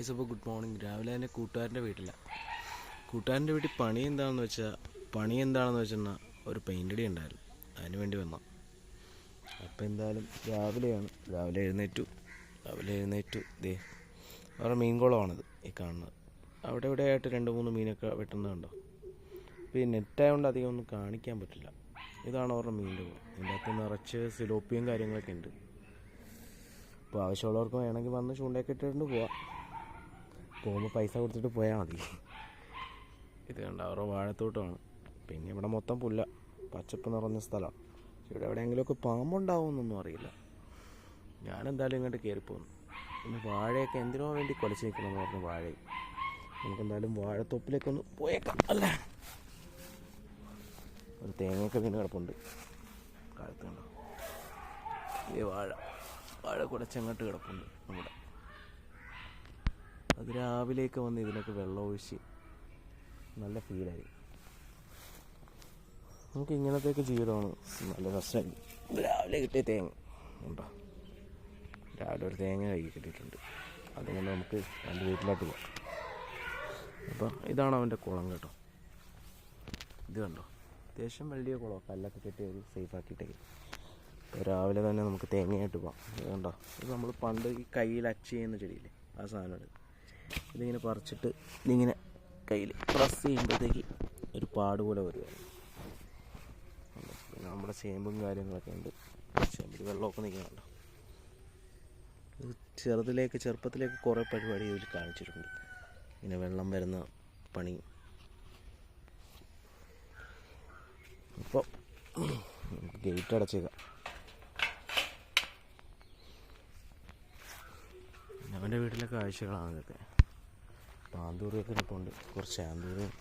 Guys അപ്പോൾ good morning രാവിലെ തന്നെ കൂട്ടുകാരന്റെ വീട്ടിലാണ് കൂട്ടുകാരന്റെ വീട്ടിൽ പണി എന്താണെന്ന് വെച്ചാൽ പണി എന്താണെന്ന് വെച്ചാൽ ഒരു പെയിന്റ് അടി ഉണ്ടായിരുന്നു. അതിന് വേണ്ടി വന്നു അപ്പോൾ എന്തായാലും രാവിലെയാണ്. രാവിലെ എഴുന്നേറ്റു. രാവിലെ എഴുന്നേറ്റു. ദേ അവരുടെ മീൻകുളമാണിത് ഈ കാണുന്നത്. അവിടെ ഇവിടെ ആയിട്ട് രണ്ട് മൂന്ന് മീനൊക്കെ വെട്ടുന്നതുണ്ടോ ഇപ്പോൾ ഈ നെറ്റായതുകൊണ്ട് അധികം ഒന്നും കാണിക്കാൻ പറ്റില്ല. ഇതാണ് അവരുടെ മീന്റെ കുളം. ഇതിന്റെ അകത്ത് നിറച്ച് സിലോപ്പിയും കാര്യങ്ങളൊക്കെ ഉണ്ട്. അപ്പോൾ ആവശ്യമുള്ളവർക്ക് വേണമെങ്കിൽ വന്ന് ചൂണ്ടയൊക്കെ ഇട്ടിട്ടുണ്ട് പോവാം. പോകുമ്പോൾ പൈസ കൊടുത്തിട്ട് പോയാൽ മതി. ഇത് കണ്ട? അവരുടെ വാഴത്തോട്ടമാണ് പിന്നെ ഇവിടെ മൊത്തം പുല്ല. പച്ചപ്പ് നിറഞ്ഞ സ്ഥലമാണ് ഇവിടെ എവിടെയെങ്കിലുമൊക്കെ പാമ്പുണ്ടാവുമെന്നൊന്നും അറിയില്ല. ഞാനെന്തായാലും ഇങ്ങോട്ട് കയറിപ്പോന്നു. പിന്നെ വാഴയൊക്കെ എന്തിനോ വേണ്ടി കുലച്ച് നിൽക്കണമെന്ന് പറഞ്ഞു വാഴയും. നമുക്കെന്തായാലും വാഴത്തോപ്പിലേക്കൊന്ന് പോയേക്കാം അല്ല? ഒരു തേങ്ങയൊക്കെ വീണ് കിടപ്പുണ്ട്. കാലത്ത് കണ്ടോ? ഈ വാഴ. വാഴ കുടച്ചങ്ങോട്ട് കിടപ്പുണ്ട് നമ്മുടെ അത് രാവിലെയൊക്കെ വന്ന് ഇതിനൊക്കെ വെള്ളം ഒഴിച്ച് നല്ല ഫീലായി നമുക്ക് ഇങ്ങനത്തെയൊക്കെ ജീവിതമാണ് നല്ല രസമായിരിക്കും. രാവിലെ കിട്ടിയ തേങ്ങ. ഉണ്ടോ? രാവിലെ ഒരു തേങ്ങ കൈ കിട്ടിയിട്ടുണ്ട്. അതുകൊണ്ട് നമുക്ക് എന്റെ വീട്ടിലോട്ട് പോകാം അപ്പം ഇതാണ് അവന്റെ കുളം കേട്ടോ. ഇത് കണ്ടോ? അത്യാവശ്യം വലിയ കുളം കല്ലൊക്കെ കെട്ടി ഒരു സേഫ് ആക്കിയിട്ടേക്ക്. അപ്പോൾ രാവിലെ തന്നെ നമുക്ക് തേങ്ങയായിട്ട് പോകാം ഇത് കണ്ടോ? ഇത് നമ്മൾ പണ്ട് ഈ കയ്യിൽ അച്ച് ചെയ്യുന്ന ചെടിയില്ലേ ആ സാധനമാണ് ഇതിങ്ങനെ പറിച്ചിട്ട് ഇതിങ്ങനെ കയ്യിൽ പ്രസ് ചെയ്യുമ്പോഴത്തേക്ക് ഒരു പാട് പോലെ വരികയാണ്? പിന്നെ നമ്മുടെ ചേമ്പും കാര്യങ്ങളൊക്കെ ഉണ്ട്. ചേമ്പിൽ വെള്ളമൊക്കെ നിൽക്കുന്നുണ്ടോ. ചെറുതിലേക്ക് ചെറുപ്പത്തിലേക്ക് കുറേ പരിപാടി ഇതിൽ കാണിച്ചിട്ടുണ്ട്. ഇങ്ങനെ വെള്ളം വരുന്ന പണി. അപ്പോൾ ഗേറ്റ് അടച്ചേക്കാം. അവന്റെ വീട്ടിലെ കാഴ്ചകളാണ് ഇതൊക്കെ. പാന്തൂറിയൊക്കെ നിൽപ്പുണ്ട് കുറച്ച് ആന്തൂറിയും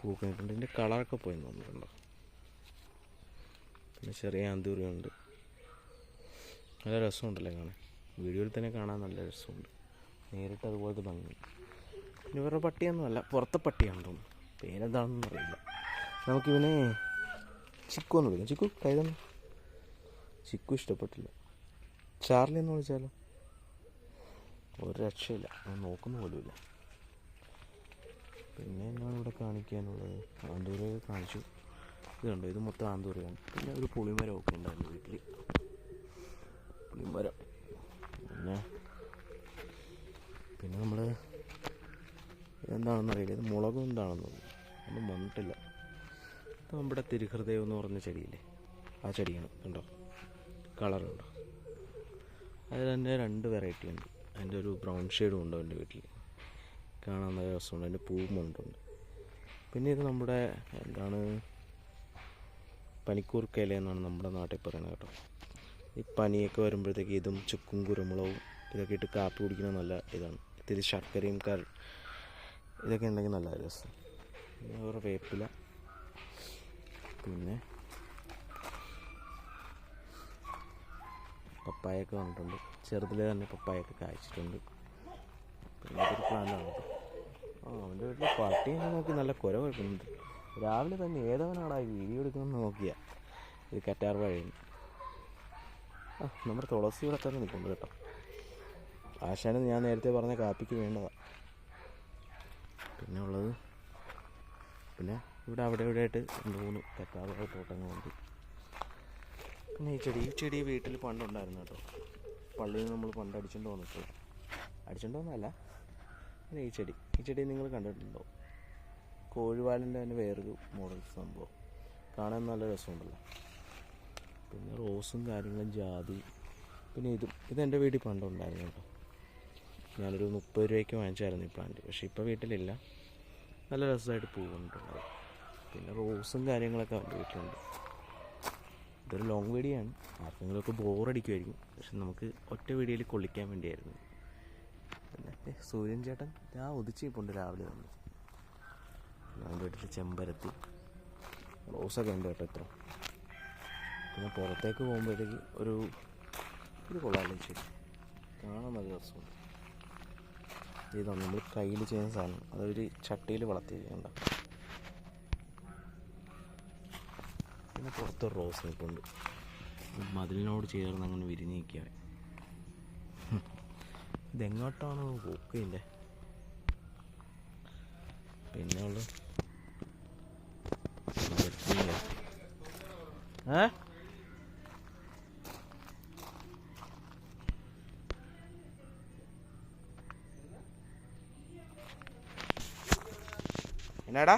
പൂക്കെ നിൽപ്പുണ്ട് ഇതിന്റെ കളറൊക്കെ പോയി തോന്നിട്ടുണ്ടോ പിന്നെ ചെറിയ ആന്തൂറിയുണ്ട് നല്ല രസമുണ്ടല്ലേ കാണാൻ? വീഡിയോയിൽ തന്നെ കാണാൻ നല്ല രസമുണ്ട്. നേരിട്ട് അതുപോലത്തെ ഭംഗി. പിന്നെ ഇവരുടെ പട്ടിയൊന്നുമല്ല പുറത്തെ പട്ടിയാണ് തോന്നുന്നു. പേരെന്താണെന്ന് അറിയില്ല. നമുക്കിവനെ ചിക്കു എന്ന് വിളിക്കാം. ചിക്കു കൈതന്നു ചിക്കു ഇഷ്ടപ്പെട്ടില്ല. ചാർലി എന്ന് വിളിച്ചാലോ? ഒരു രക്ഷയില്ല. നോക്കുന്ന പോലുമില്ല. പിന്നെ എന്നാണ് ഇവിടെ കാണിക്കാനുള്ളത് ആന്തൂരയൊക്കെ കാണിച്ചു. ഇത് കണ്ടോ? ഇത് മൊത്തം ആന്തൂരയാണ് പിന്നെ ഒരു പുളിമരം ഒക്കെ ഉണ്ടായിരുന്നു വീട്ടിൽ പുളിമരം. പിന്നെ പിന്നെ നമ്മൾ എന്താണെന്ന് അറിയില്ല. ഇത് മുളകും എന്താണെന്ന് ഒന്നും വന്നിട്ടില്ല. നമ്മുടെ തിരുഹൃദയം എന്ന് പറഞ്ഞ ചെടിയില്ലേ? ആ ചെടിയാണ്. കണ്ടോ? കളറുണ്ടോ അതിൽ തന്നെ രണ്ട് വെറൈറ്റി ഉണ്ട്. അതിന്റെ ഒരു ബ്രൗൺ ഷെയ്ഡും ഉണ്ട് എന്റെ വീട്ടിൽ കാണാൻ നല്ല രസമുണ്ട്. അതിന്റെ പൂവും ഉണ്ട് പിന്നെ ഇത് നമ്മുടെ എന്താണ് പനിക്കൂർക്കയില എന്നാണ് നമ്മുടെ നാട്ടിൽ പറയുന്നത് കേട്ടോ. ഈ പനിയൊക്കെ വരുമ്പോഴത്തേക്ക് ഇതും ചുക്കും കുരുമുളകും ഇതൊക്കെ ഇട്ട് കാപ്പി കുടിക്കുന്ന നല്ല ഇതാണ്. ഇത്തിരി ശർക്കരയും കറി ഇതൊക്കെ ഉണ്ടെങ്കിൽ നല്ല രസം. പിന്നെ വേറെ വേപ്പില. പിന്നെ പപ്പായൊക്കെ വന്നിട്ടുണ്ട്. ചെറുതിലെ തന്നെ പപ്പായൊക്കെ കായ്ച്ചിട്ടുണ്ട്. പിന്നെ ഇതൊരു പ്ലാന്റാണ് കേട്ടോ. ആ അവന്റെ വീട്ടിൽ പട്ടിയെ നോക്കി നല്ല കുര കുഴപ്പമുണ്ട് രാവിലെ തന്നെ ഏതവനാടാ വീഡിയോ എടുക്കണമെന്ന് നോക്കിയാ. ഇത് കറ്റാർ വഴി. ആ നമ്മുടെ തുളസി ഇവിടെ തന്നെ നിൽക്കുന്നു കേട്ടോ. ആശാന് ഞാൻ നേരത്തെ പറഞ്ഞ കാപ്പിക്ക് വേണ്ടതാ. പിന്നെ ഉള്ളത് പിന്നെ ഇവിടെ അവിടെ ഇവിടെ ആയിട്ട് രണ്ട് മൂന്ന് കറ്റാറുകൾ തോട്ടങ്ങളുണ്ട്. പിന്നെ ഈ ചെടി ഈ ചെടി വീട്ടിൽ പണ്ടുണ്ടായിരുന്നു കേട്ടോ. പള്ളിയിൽ നിന്ന് നമ്മൾ പണ്ട് അടിച്ചുകൊണ്ട് വന്നിട്ട്. അടിച്ചുകൊണ്ട് വന്നതല്ല. പിന്നെ ഈ ചെടി. ഈ ചെടി നിങ്ങൾ കണ്ടിട്ടുണ്ടോ? കോഴിവാലിന്റെ തന്നെ വേറൊരു മോഡൽ സംഭവം. കാണാൻ നല്ല രസമുണ്ടല്ലോ. പിന്നെ റോസും കാര്യങ്ങളും ജാതി. പിന്നെ ഇതും. ഇതെന്റെ വീട്ടിൽ പണ്ടുണ്ടായിരുന്നു കേട്ടോ. ഞാനൊരു മുപ്പത് രൂപയ്ക്ക് വാങ്ങിച്ചായിരുന്നു ഈ പ്ലാന്റ് പക്ഷെ ഇപ്പോൾ വീട്ടിലില്ല. നല്ല രസമായിട്ട് പൂവുണ്ടുള്ളത് പിന്നെ റോസും കാര്യങ്ങളൊക്കെ അവന്റെ വീട്ടിലുണ്ട്. ഇതൊരു ലോങ് വീഡിയോ ആണ്. ആർക്കെങ്കിലുമൊക്കെ ബോറടിക്കുമായിരിക്കും പക്ഷെ നമുക്ക് ഒറ്റ വീഡിയോയിൽ കൊള്ളിക്കാൻ വേണ്ടിയായിരുന്നു. പിന്നെ സൂര്യൻ ചേട്ടൻ ഞാൻ ഉദിച്ച് പോണ്ട് രാവിലെ തന്നെ ഞാൻ വീട്ടിൽ ചെമ്പരത്തി. റോസൊക്കെ ഉണ്ട് കേട്ടോ ഇത്ര. പിന്നെ പുറത്തേക്ക് പോകുമ്പോഴത്തേക്ക് ഒരു ഒരു കൊള്ളാമല്ലോ ശരി കാണാൻ നല്ല രസമുണ്ട്. ഇതാണ് നമ്മൾ കയ്യിൽ ചെയ്യുന്ന സാധനം. അതൊരു ചട്ടിയിൽ വളർത്തിയിരിക്കണ്ട പിന്നെ പുറത്ത് റോസ് നിൽപ്പുണ്ട്. മതിലിനോട് ചേർന്ന് അങ്ങനെ വിരിഞ്ഞ് നിൽക്കുക ഇതെങ്ങോട്ടാണ് പോക്കിൻ്റെ പിന്നെ ഉള്ളു ഏ എന്നാടാ